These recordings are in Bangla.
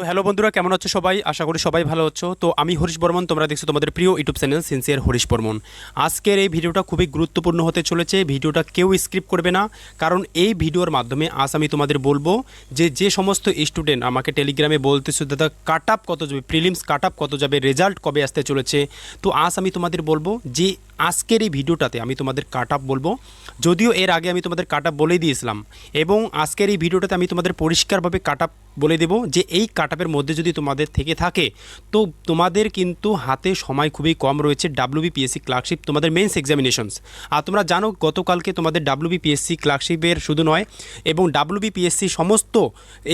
তো হ্যালো বন্ধুরা, কেমন আছো সবাই? আশা করি সবাই ভালো আছো। তো আমি হরিশ বর্মন, তোমরা দেখছ তোমাদের প্রিয় YouTube channel sincere Harish Barman. আজকের এই ভিডিওটা খুবই গুরুত্বপূর্ণ হতে চলেছে, ভিডিওটা কেউ স্ক্রিপ করবে না, কারণ এই ভিডিওর মাধ্যমে আজ আমি তোমাদের বলব যে যে সমস্ত স্টুডেন্ট আমাকে টেলিগ্রামে বলতেছো, দাদা, কাট আপ কত যাবে? প্রিলিমস কাট আপ কত যাবে? রেজাল্ট কবে আসতে চলেছে? তো আজ আমি তোমাদের বলব যে আজকের এই ভিডিওটাতে আমি তোমাদের কাট আপ বলব। যদিও এর আগে আমি তোমাদের কাট আপ বলেই দিয়েছিলাম এবং আজকের এই ভিডিওটাতে আমি তোমাদের পরিষ্কারভাবে কাট আপ বলে দেবো যে এই কাট আপের মধ্যে যদি তোমাদের থেকে থাকে, তো তোমাদের কিন্তু হাতে সময় খুবই কম রয়েছে ডাব্লিউবিপিএসসি ক্লার্কশিপ তোমাদের মেন্স এক্সামিনেশনস আর তোমরা জানো গতকালকে তোমাদের ডাব্লিউবিপিএসসি ক্লার্কশিপের শুধু নয়, এবং ডাব্লিউবিপিএসসি সমস্ত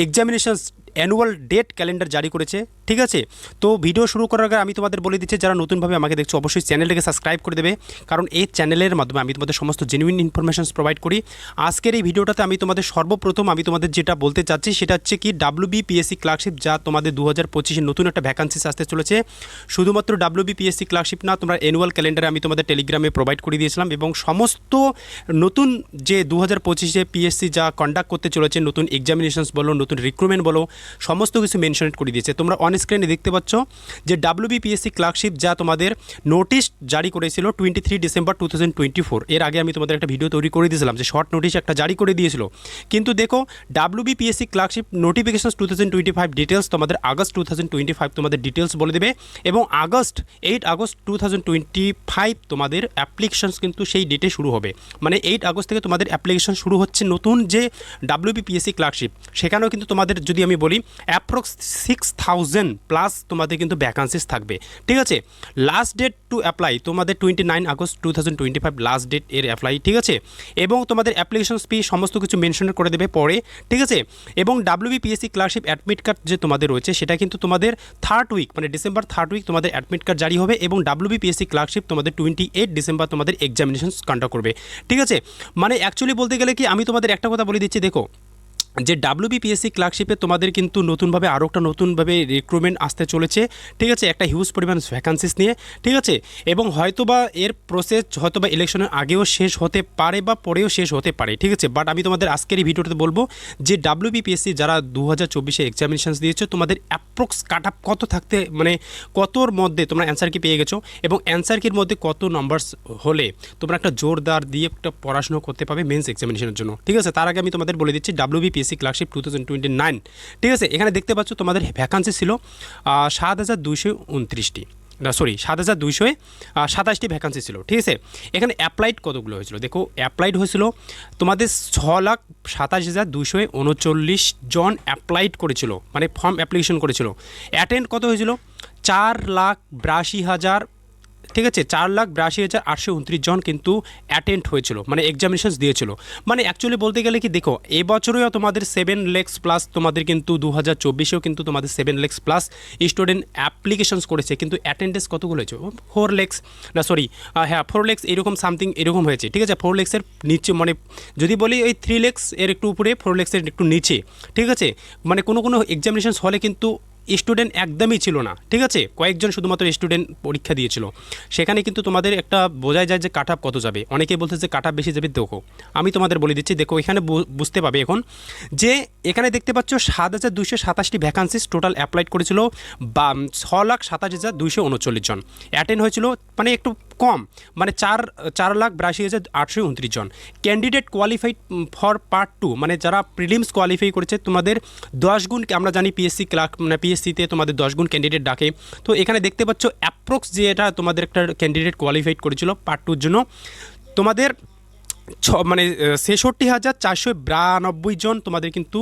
এক্সামিনেশনস অ্যানুয়াল ডেট ক্যালেন্ডার জারি করেছে, ঠিক আছে? তো ভিডিও শুরু করার আগে আমি তোমাদের বলে দিচ্ছি, যারা নতুনভাবে আমাকে দেখছ, অবশ্যই চ্যানেলটাকে সাবস্ক্রাইব করে দেবে। কারণ এই চ্যানেলের মাধ্যমে আমি তোমাদের সমস্ত জেনুইন ইনফরমেশনস প্রোভাইড করি। আজকের এই ভিডিওটাতে আমি তোমাদের সর্বপ্রথম আমি তোমাদের যেটা বলতে চাচ্ছি, সেটা হচ্ছে কি ডাব্লিউবিপিএসসি ক্লার্কশিপ যা তোমাদের দু হাজার পঁচিশে নতুন একটা ভ্যাকান্সিস আসতে চলেছে। শুধুমাত্র ডাব্লিউবিপিএসসি ক্লার্কশিপ না, তোমরা অ্যানুয়াল ক্যালেন্ডারে আমি তোমাদের টেলিগ্রামে প্রোভাইড করে দিয়েছিলাম এবং সমস্ত নতুন যে দু হাজার পঁচিশে পিএসসি যা কন্ডাক্ট করতে চলেছে, নতুন এক্সামিনেশনস বলো, নতুন রিক্রুটমেন্ট বলো সমস্ত কিছু মেনশনেট করে দিয়েছে। তোমরা অন স্ক্রিনে দেখতে পাচ্ছ যে ডাব্লিউবিপিএসসি ক্লার্কশিপ যা তোমাদের নোটিশ জারি করেছিল twenty three December two thousand twenty four এর আগে আমি তোমাদের একটা ভিডিও তৈরি করে দিয়েছিলাম যে শর্ট নোটিশ একটা জারি করে দিয়েছিল। কিন্তু দেখো WBPSC clerkship notification two thousand twenty five details তোমাদের August two thousand twenty five তোমাদের ডিটেলস বলে দেবে এবং August eight August two thousand twenty five তোমাদের অ্যাপ্লিকেশনস কিন্তু সেই ডেটে শুরু হবে। মানে এইট আগস্ট থেকে তোমাদের অ্যাপ্লিকেশন শুরু হচ্ছে নতুন যে ডাব্লিউবিপিএসসি ক্লার্কশিপ সেখানেও কিন্তু তোমাদের যদি আমি বলি অ্যাপ্রক্স সিক্স থাউজেন্ড প্লাস তোমাদের কিন্তু ভ্যাকান্সিস থাকবে। ঠিক আছে? লাস্ট ডেট টু অ্যাপ্লাই তোমাদের twenty nine August two thousand twenty five last date এর অ্যাপ্লাই ঠিক আছে? এবং তোমাদের অ্যাপ্লিকেশন ফি সমস্ত কিছু মেনশন করে দেবে পরে, ঠিক আছে? এবং ডাব্লিউবিপিএসসি ক্লার্কশিপ অ্যাডমিট কার্ড যে তোমাদের রয়েছে, সেটা কিন্তু তোমাদের থার্ড উইক মানে ডিসেম্বর থার্ড উইক তোমাদের অ্যাডমিট কার্ড জারি হবে এবং ডাব্লিউবিপিএসসি ক্লার্কশিপ তোমাদের টোয়েন্টি এইট ডিসেম্বর তোমাদের এক্সামিনেশন কন্ডাক্ট করবে। ঠিক আছে? মানে অ্যাকচুয়ালি বলতে গেলে কি, আমি তোমাদের একটা কথা বলে দিচ্ছি, দেখো। যে ডাব্লিউবিপিএসসি ক্লার্কশিপে তোমাদের কিন্তু নতুনভাবে আরও একটা নতুনভাবে রিক্রুটমেন্ট আসতে চলেছে, ঠিক আছে? একটা হিউজ পরিমাণ ভ্যাকান্সিস নিয়ে, ঠিক আছে? এবং হয়তোবা এর প্রসেস হয়তোবা ইলেকশনের আগেও শেষ হতে পারে বা পরেও শেষ হতে পারে, ঠিক আছে? বাট আমি তোমাদের আজকের এই ভিডিওতে বলব যে ডাব্লিউবিপিএসসি যারা দু হাজার চব্বিশে এক্সামিনেশানস দিয়েছ, তোমাদের অ্যাপ্রক্স কাট আপ কত থাকতে মানে কতর মধ্যে তোমরা অ্যান্সার কি পেয়ে গেছো? এবং অ্যান্সার কির মধ্যে কত নাম্বারস হলে তোমরা একটা জোরদার দিয়ে একটা পড়াশোনা করতে পারবে মেন্স এক্সামিনেশনের জন্য, ঠিক আছে? তার আগে আমি তোমাদের বলে দিচ্ছি WBPSC clerkship two thousand twenty nine ঠিক আছে, এখানে দেখতে পাচ্ছ তোমাদের ভ্যাকান্সি ছিল সাত হাজার দুইশো উনত্রিশটি। সরি সাত হাজার দুইশোয় সাতাশটি ভ্যাকান্সি ছিল, ঠিক আছে? এখানে অ্যাপ্লাইড কতগুলো হয়েছিল? দেখো অ্যাপ্লাইড হয়েছিল তোমাদের ছ লাখ সাতাশ হাজার দুইশো উনচল্লিশ জন অ্যাপ্লাইড করেছিল মানে ফর্ম অ্যাপ্লিকেশন করেছিল। অ্যাটেন্ড কত হয়েছিল? চার লাখ বিরাশি হাজার ঠিক আছে, চার লাখ বিরাশি হাজার আটশো উনত্রিশ জন কিন্তু অ্যাটেন্ড হয়েছিল মানে এক্সামিনেশনস দিয়েছিল। মানে অ্যাকচুয়ালি বলতে গেলে কি, দেখো এবছরেও তোমাদের সেভেন লেক্স প্লাস তোমাদের কিন্তু দু হাজার চব্বিশেও কিন্তু তোমাদের seven lakhs plus student applications করেছে, কিন্তু অ্যাটেন্ডেন্স কতগুলো হয়েছে? ফোর লেক্স না সরি হ্যাঁ ফোর লেক্স এরকম সামথিং এরকম হয়েছে, ঠিক আছে ফোর লেক্সের নিচে মানে যদি বলি ওই থ্রি লেক্স এর একটু উপরে ফোর লেক্সের একটু নিচে, ঠিক আছে মানে কোনো কোনো এক্সামিনেশনস হলে কিন্তু স্টুডেন্ট একদমই ছিল না, ঠিক আছে? কয়েকজন শুধুমাত্র স্টুডেন্ট পরীক্ষা দিয়েছিল। সেখানে কিন্তু তোমাদের একটা বোঝাই যায় যে কাট কত যাবে। অনেকেই বলছে যে কাট বেশি যাবে, দেখো। আমি তোমাদের বলে দিচ্ছি, দেখো, এখানে বুঝতে পাবে এখন যে এখানে দেখতে পাচ্ছ সাত হাজার দুইশো সাতাশটি ভ্যাকান্সিস টোটাল অ্যাপ্লাইড করেছিল বা ছ লাখ সাতাশ হাজার দুইশো উনচল্লিশ জন। অ্যাটেন্ড হয়েছিল মানে একটু কম মানে চার চার লাখ বিরাশি হাজার আটশো উনত্রিশ জন। Candidate qualified for part two মানে যারা প্রিলিমস কোয়ালিফাই করেছে, তোমাদের দশ গুণ আমরা জানি পিএসসি ক্লার্ক মানে পিএসসিতে তোমাদের দশ গুণ ক্যান্ডিডেট ডাকে। তো এখানে দেখতে পাচ্ছ অ্যাপ্রক্স যে এটা তোমাদের একটা ক্যান্ডিডেট কোয়ালিফাইড করেছিল পার্ট টুর জন্য। তোমাদের ছ মানে ছেষট্টি হাজার চারশো বিরানব্বই জন তোমাদের কিন্তু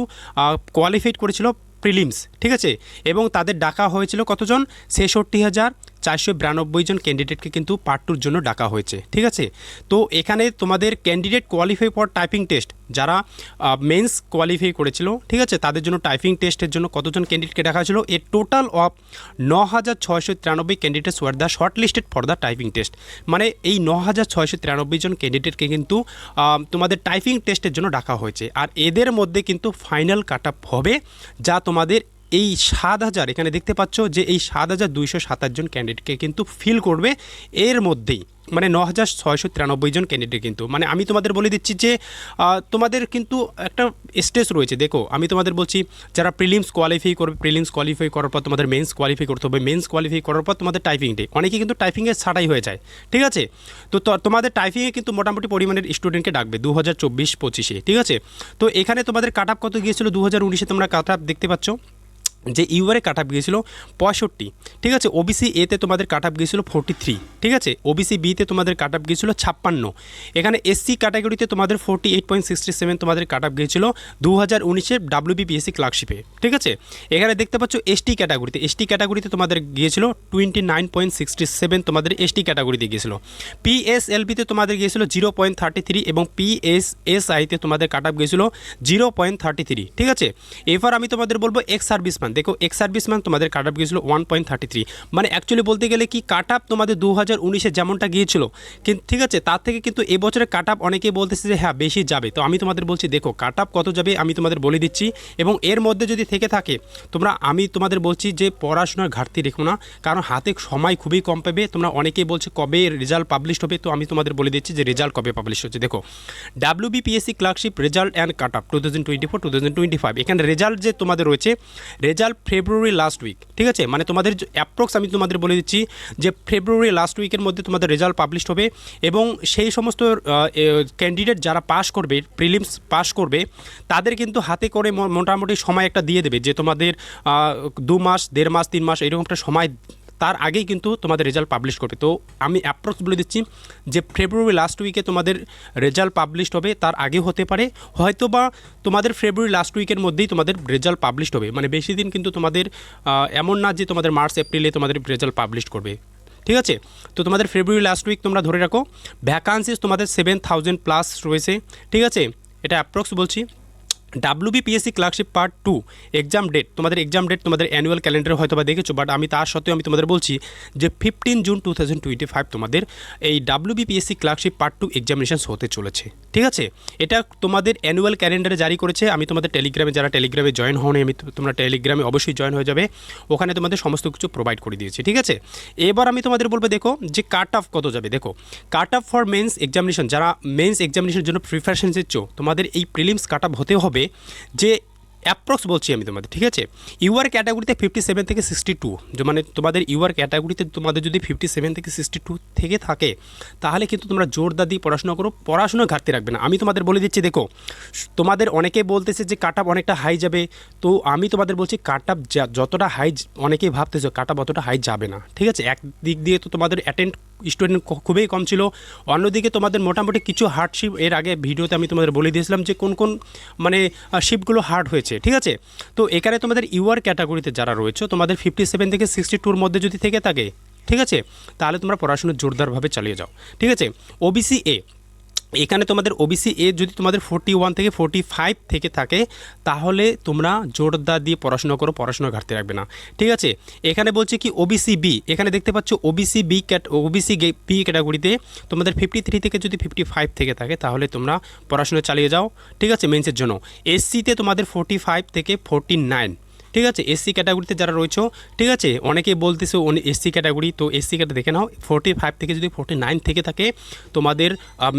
কোয়ালিফাইড করেছিল প্রিলিমস ঠিক আছে? এবং তাদের ডাকা হয়েছিল কতজন? ছেষট্টি হাজার চারশো বিরানব্বই জন ক্যান্ডিডেটকে কিন্তু পার্ট টুর জন্য ডাকা হয়েছে, ঠিক আছে? তো এখানে তোমাদের candidate qualify for typing test যারা মেন্স কোয়ালিফাই করেছিল, ঠিক আছে? তাদের জন্য টাইপিং টেস্টের জন্য কতজন ক্যান্ডিডেটকে ডাকা হয়েছিল? এ টোটাল অফ ন হাজার ছয়শো তিরানব্বই candidates were the short listed for the typing test মানে এই ন হাজার ছয়শো তিরানব্বই জন ক্যান্ডিডেটকে কিন্তু তোমাদের টাইপিং টেস্টের জন্য ডাকা হয়েছে। আর এদের মধ্যে কিন্তু ফাইনাল কাট হবে, যা তোমাদের এই সাত হাজার, এখানে দেখতে পাচ্ছ যে এই সাত হাজার দুইশো সাতাশ জন ক্যান্ডিডেটকে কিন্তু ফিল করবে। এর মধ্যেই মানে ন হাজার ছয়শো তিরানব্বই জন ক্যান্ডিডেট কিন্তু। মানে আমি তোমাদের বলে দিচ্ছি যে তোমাদের কিন্তু একটা স্টেজ রয়েছে। দেখো, আমি তোমাদের বলছি, যারা প্রিলিমস কোয়ালিফাই করবে প্রিলিমস কোয়ালিফাই করার পর তোমাদের মেন্স কোয়ালিফাই করতে হবে। মেন্স কোয়ালিফাই করার পর তোমাদের টাইপিং ডে অনেকে কিন্তু টাইপিংয়ে ছাড়াই হয়ে যায়। ঠিক আছে? তো- তোমাদের টাইপিংয়ে কিন্তু মোটামুটি পরিমাণের স্টুডেন্টকে ডাকবে দু হাজার চব্বিশ পঁচিশে। ঠিক আছে? তো এখানে তোমাদের কাট আপ কত গিয়েছিল? দু হাজার উনিশে তোমরা কাট আপ দেখতে পাচ্ছ। যে ইউআরে কাট আপ গিয়েছিল পঁয়ষট্টি, ঠিক আছে? ওবিসি এতে তোমাদের কাট আপ গিয়েছিল ফোর্টি থ্রি ঠিক আছে? ওবিসি বিতে তোমাদের কাট আপ গিয়েছিল ছাপ্পান্ন। এখানে এসসি ক্যাটাগরিতে তোমাদের forty eight point sixty seven তোমাদের কাট আপ গিয়েছিল দু হাজার উনিশের ডাব্লিউবিপিএসসি ক্লার্কশিপে ঠিক আছে? এখানে দেখতে পাচ্ছ এসটি ক্যাটাগরিতে এসটি ক্যাটাগরিতে তোমাদের গিয়েছিল twenty nine point sixty seven তোমাদের এসটি ক্যাটাগরিতে গিয়েছিল। পিএসএলবিতে তোমাদের গিয়েছিল জিরো পয়েন্ট থার্টি থ্রি এবং পিএসএসআইতে তোমাদের কাট আপ গিয়েছিল জিরো পয়েন্ট থার্টি থ্রি ঠিক আছে? এবার আমি তোমাদের বলব এক্স সার্ভিসম্যান দেখো এক্স সার্ভিসম্যান তোমাদের কাট আপ গিয়েছিল ওয়ান পয়েন্ট থার্টি থ্রি মানে অ্যাকচুয়ালি বলতে গেলে কি কাট আপ তোমাদের দু হাজার উনিশে যেমনটা গিয়েছিল কিন্তু ঠিক আছে, তার থেকে কিন্তু এবছরের কাট আপ অনেকেই বলতেছে যে হ্যাঁ বেশি যাবে। তো আমি তোমাদের বলছি, দেখো কাট আপ কত যাবে আমি তোমাদের বলে দিচ্ছি। এবং এর মধ্যে যদি থেকে থাকে, তোমরা, আমি তোমাদের বলছি যে, পড়াশোনার ঘাটতি রেখো না, কারণ হাতে সময় খুবই কম পাবে। তোমরা অনেকেই বলছে, কবে রেজাল্ট পাবলিশ হবে, তো আমি তোমাদের বলে দিচ্ছি যে রেজাল্ট কবে পাবলিশ হচ্ছে। দেখো WBPSC clerkship result and cut up two thousand twenty four two thousand twenty five এখানে রেজাল্ট যে তোমাদের রয়েছে রেজাল্ট ফেব্রুয়ারি লাস্ট উইক ঠিক আছে? মানে তোমাদের অ্যাপ্রক্স আমি তোমাদের বলে দিচ্ছি যে ফেব্রুয়ারি লাস্ট উইকের মধ্যে তোমাদের রেজাল্ট পাবলিশ হবে এবং সেই সমস্ত ক্যান্ডিডেট যারা পাশ করবে প্রিলিমস পাস করবে, তাদের কিন্তু হাতে করে মোটামুটি সময় একটা দিয়ে দেবে যে তোমাদের দু মাস, দেড় মাস, তিন মাস, এরকম একটা সময় তার আগেই কিন্তু তোমাদের রেজাল্ট পাবলিশ করবে। তো আমি অ্যাপ্রক্স বলে দিচ্ছি যে ফেব্রুয়ারি লাস্ট উইকে তোমাদের রেজাল্ট পাবলিশ হবে, তার আগে হতে পারে। হয়তো বা তোমাদের ফেব্রুয়ারি লাস্ট উইকের মধ্যেই তোমাদের রেজাল্ট পাবলিশ হবে। মানে বেশি দিন কিন্তু তোমাদের এমন না যে তোমাদের মার্চ এপ্রিলে তোমাদের রেজাল্ট পাবলিশ করবে। ঠিক আছে? তো তোমাদের ফেব্রুয়ারি লাস্ট উইক তোমরা ধরে রাখো ভ্যাকান্সিস তোমাদের সেভেন থাউজেন্ড প্লাস রয়েছে। ঠিক আছে? এটা অ্যাপ্রক্স বলছি। WBPSC clerkship part two exam date তোমাদের এক্সাম ডেট তোমাদের অ্যানুয়াল ক্যালেন্ডারে হয়তো বা দেখেছ বাট আমি তার সত্ত্বেও আমি তোমাদের বলছি যে fifteen June two thousand twenty five তোমাদের এই WBPSC clerkship part two examinations হতে চলেছে। ঠিক আছে? এটা তোমাদের অ্যানুয়াল ক্যালেন্ডারে জারি করেছে। আমি তোমাদের টেলিগ্রামে যারা টেলিগ্রামে জয়েন হওনি, আমি তোমরা টেলিগ্রামে অবশ্যই জয়েন হয়ে যাবে। ওখানে তোমাদের সমস্ত কিছু প্রোভাইড করে দিয়েছি। ঠিক আছে? এবার আমি তোমাদের বলব, দেখো, যে কাট অফ কত যাবে, দেখো। Cut off for mains examination যারা মেন্স এক্সামিনেশনের জন্য প্রিপারেশন দিচ্ছ তোমাদের এই প্রিলিমস কাট অফ হতে হবে যে অ্যাপ্রক্স বলছি আমি তোমাদের, ঠিক আছে? ইউআর ক্যাটাগরিতে ফিফটি সেভেন থেকে সিক্সটি টু মানে তোমাদের ইউআর ক্যাটাগরিতে তোমাদের যদি ফিফটি সেভেন থেকে সিক্সটি টু থেকে থাকে, তাহলে কিন্তু তোমরা জোরদার দিয়ে পড়াশোনা করো পড়াশোনা ঘাটতি রাখবে না। আমি তোমাদের বলে দিচ্ছি, দেখো, তোমাদের অনেকে বলতেছে যে কাট অনেকটা হাই যাবে, তো আমি তোমাদের বলছি কাট আপ যতটা হাই অনেকেই ভাবতেছো কাট অতটা হাই যাবে না, ঠিক আছে? এক দিক দিয়ে তো তোমাদের অ্যাটেন্ড স্টুডেন্ট খুবই কম ছিল। অন্যদিকে তোমাদের মোটামুটি কিছু হার্ড শিপ এর আগে ভিডিওতে আমি তোমাদের বলে দিয়েছিলাম যে কোন কোন মানে শিপগুলো হার্ড হয়েছে, ঠিক আছে? তো এখানে তোমাদের ইউআর ক্যাটাগরিতে যারা রয়েছে, তোমাদের ফিফটি সেভেন থেকে সিক্সটি টুর মধ্যে যদি থেকে থাকে, ঠিক আছে? তাহলে তোমরা পড়াশোনা জোরদারভাবে চালিয়ে যাও, ঠিক আছে? ওবিসি এ এখানে তোমাদের ওবিসি এ যদি তোমাদের ফোর্টি ওয়ান থেকে ফোর্টি ফাইভ থেকে থাকে, তাহলে তোমরা জোরদার দিয়ে পড়াশোনা করো পড়াশোনা ঘাটতি রাখবে না। ঠিক আছে? এখানে বলছে কি ওবিসি বি এখানে দেখতে পাচ্ছ OBC B cat OBC B ক্যাটাগরিতে তোমাদের ফিফটি থ্রি থেকে যদি ফিফটি ফাইভ থেকে থাকে, তাহলে তোমরা পড়াশোনা চালিয়ে যাও। ঠিক আছে? মেন্সের জন্য। এসসিতে তোমাদের ফোর্টি ফাইভ থেকে ফোর্টি নাইন ঠিক আছে এসসি ক্যাটাগরিতে যারা রয়েছে, ঠিক আছে, অনেকেই বলতেছে এসসি ক্যাটাগরি তো এসসি ক্যাটা দেখে নাও ফোর্টি ফাইভ থেকে যদি ফোর্টি নাইন থেকে থাকে, তোমাদের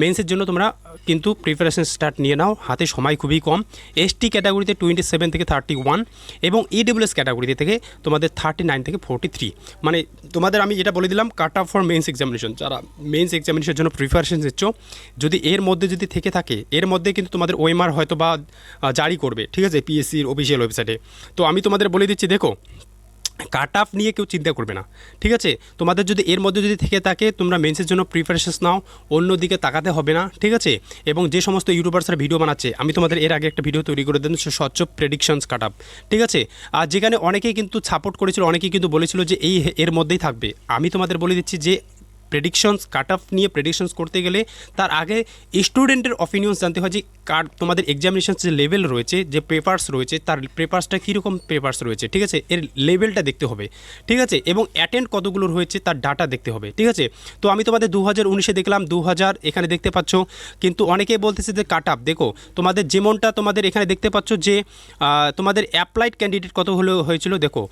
মেন্সের জন্য তোমরা কিন্তু প্রিপারেশন স্টার্ট নিয়ে নাও, হাতে সময় খুবই কম। এসটি ক্যাটাগরিতে টোয়েন্টি সেভেন থেকে থার্টি ওয়ান এবং ইডব্লিউএস ক্যাটাগরিতে থেকে তোমাদের থার্টি নাইন থেকে ফোর্টি থ্রি মানে তোমাদের আমি যেটা বলে দিলাম cut off for mains examination যারা মেন্স এক্সামিনেশনের জন্য প্রিপারেশন দিচ্ছ যদি এর মধ্যে যদি থেকে থাকে, এর মধ্যে কিন্তু তোমাদের ওএমআর হয়তো বা জারি করবে, ঠিক আছে পিএসসির অফিসিয়াল ওয়েবসাইটে তো আমি তোমাদের বলে দিচ্ছি, দেখো কাট আপ নিয়ে কেউ চিন্তা করবে না, ঠিক আছে? তোমাদের যদি এর মধ্যে যদি থেকে থাকে, তোমরা মেন্সের জন্য প্রিপারেশনস নাও, অন্যদিকে তাকাতে হবে না, ঠিক আছে? এবং যে সমস্ত ইউটিউবার্সরা ভিডিও বানাচ্ছে, আমি তোমাদের এর আগে একটা ভিডিও তৈরি করে দেন স্বচ্ছ প্রেডিকশনস কাট আপ ঠিক আছে? আর যেখানে অনেকেই কিন্তু সাপোর্ট করেছিল, অনেকেই কিন্তু বলেছিল যে এই এর মধ্যেই থাকবে। আমি তোমাদের বলে দিচ্ছি যে প্রেডিকশনস কাট অফ নিয়ে প্রেডিকশনস করতে গেলে তার আগে স্টুডেন্টের অপিনিয়ন্স জানতে হয় যে কার, তোমাদের এক্সামিনেশন যে লেভেল রয়েছে, যে পেপার্স রয়েছে, তার পেপার্সটা কীরকম পেপার্স রয়েছে, ঠিক আছে? এর লেভেলটা দেখতে হবে, ঠিক আছে? এবং অ্যাটেন্ড কতগুলো রয়েছে, তার ডাটা দেখতে হবে, ঠিক আছে? তো আমি তোমাদের দু হাজার উনিশে দেখলাম দু হাজার এখানে দেখতে পাচ্ছ, কিন্তু অনেকেই বলতেছে যে কাট আপ দেখো, তোমাদের যেমনটা তোমাদের এখানে দেখতে পাচ্ছ যে তোমাদের অ্যাপ্লাইড ক্যান্ডিডেট কত হলো, হয়েছিল, দেখো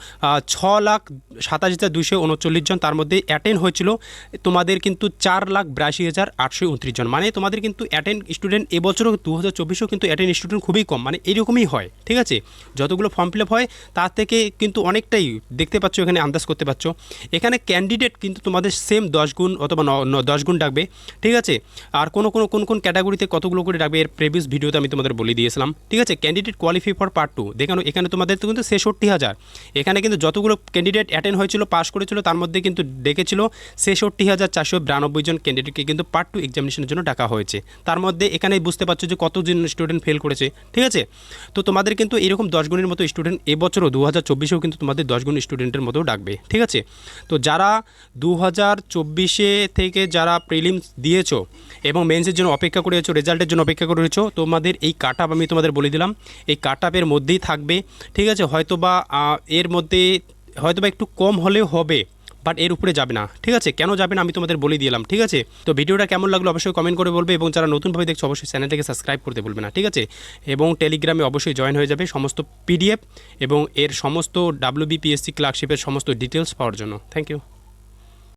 ছ লাখ সাতাশ হাজার দুশো উনচল্লিশ জন তার মধ্যে অ্যাটেন্ড হয়েছিল তোমাদের কিন্তু চার লাখ বিরাশি হাজার আটশো উনত্রিশ জন। মানে তোমাদের কিন্তু অ্যাটেন্ড স্টুডেন্ট এবছরও দু হাজার চব্বিশেও কিন্তু অ্যাটেন্ড স্টুডেন্ট খুবই কম। মানে এরকমই হয়, ঠিক আছে? যতগুলো ফর্ম ফিল আপ হয়, তার থেকে কিন্তু অনেকটাই দেখতে পাচ্ছ, এখানে আন্দাজ করতে পারছ। এখানে ক্যান্ডিডেট কিন্তু তোমাদের সেম দশ গুণ অথবা দশ গুণ ডাকবে, ঠিক আছে? আর কোনো কোনো, কোন কোন ক্যাটাগরিতে কতগুলো করে ডাকবে, এর প্রিভিয়াস ভিডিওতে আমি তোমাদের বলে দিয়েছিলাম, ঠিক আছে? Candidate qualify for part two দেখানো এখানে তোমাদের তো কিন্তু ছেষট্টি হাজার। এখানে কিন্তু যতগুলো ক্যান্ডিডেট অ্যাটেন্ড হয়েছিল পাস করেছিল, তার মধ্যে কিন্তু ডেকেছিল ছেষট্টি হাজার চারশো বিরানব্বই জন ক্যান্ডিডেটকে কিন্তু পার্ট টু এক্সামিনেশনের জন্য ডাকা হয়েছে। তার মধ্যে এখানে বুঝতে পারছ যে কতজন স্টুডেন্ট ফেল করেছে, ঠিক আছে? তো তোমাদের কিন্তু এরকম দশ গুণের মতো স্টুডেন্ট এবছরও দু হাজার চব্বিশেও কিন্তু তোমাদের দশ গুণ স্টুডেন্টের মতো ডাকবে, ঠিক আছে? তো যারা দু হাজার চব্বিশে থেকে যারা প্রিলিমস দিয়েছ এবং মেন্সের জন্য অপেক্ষা করেছ রেজাল্টের জন্য অপেক্ষা করেছ তোমাদের এই কাট আপ আমি তোমাদের বলে দিলাম, এই কাট আপের মধ্যেই থাকবে, ঠিক আছে? হয়তো বা এর মধ্যে হয়তো বা একটু কম হলেও হবে বাট এর উপরে যাবে না। ঠিক আছে? কেন যাবে না আমি তোমাদের বলে দিলাম, ঠিক আছে? তো ভিডিওটা কেমন লাগল অবশ্যই কমেন্ট করে বলবে এবং যারা নতুনভাবে দেখছ অবশ্যই চ্যানেলটাকে সাবস্ক্রাইব করতে বলবে না, ঠিক আছে? এবং টেলিগ্রামে অবশ্যই জয়েন হয়ে যাবে সমস্ত পিডিএফ এবং এর সমস্ত ডাব্লিউবিপিএসসি ক্লার্কশিপের সমস্ত ডিটেলস পাওয়ার জন্য। Thank you